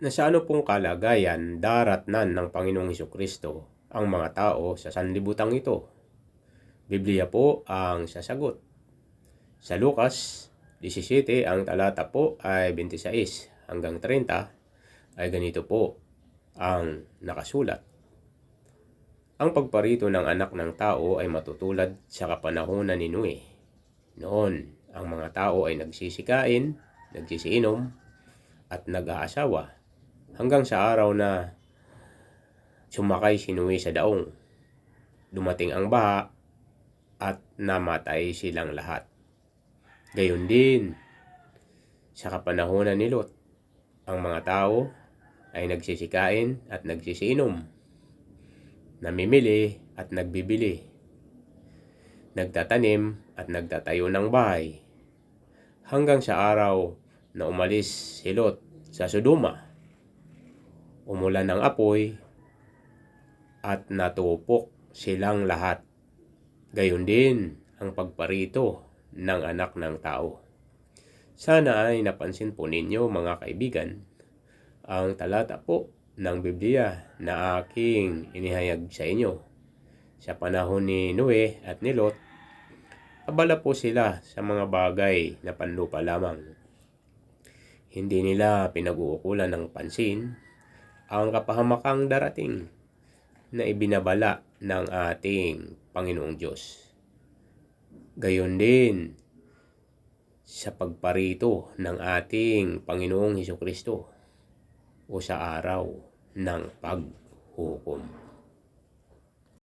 na sa ano pong kalagayan daratnan ng Panginoong Heso Kristo ang mga tao sa sanlibutan ito? Biblia po ang sasagot. Sa Lucas 17, ang talata po ay 26 hanggang 30 ay ganito po ang nakasulat. Ang pagparito ng anak ng tao ay matutulad sa kapanahonan ni Noe. Noon, ang mga tao ay nagsisikain, nagsisiinom, at nag-aasawa hanggang sa araw na sumakay si Noe sa daong. Dumating ang baha at namatay silang lahat. Gayon din, sa kapanahonan ni Lot, ang mga tao ay nagsisikain at nagsisiinom, namimili at nagbibili, nagtatanim at nagtatayo ng bahay, hanggang sa araw na umalis si Lot sa Sodoma. Umulan ng apoy at natupok silang lahat. Gayon din ang pagparito ng anak ng tao. Sana ay napansin po ninyo mga kaibigan ang talata po ng Biblia na aking inihayag sa inyo. Sa panahon ni Noe at ni Lot, abala po sila sa mga bagay na panlupa lamang. Hindi nila pinag-uukulan ng pansin ang kapahamakang darating na ibinabala ng ating Panginoong Diyos. Gayon din sa pagparito ng ating Panginoong Heso Kristo o sa araw ng paghukom.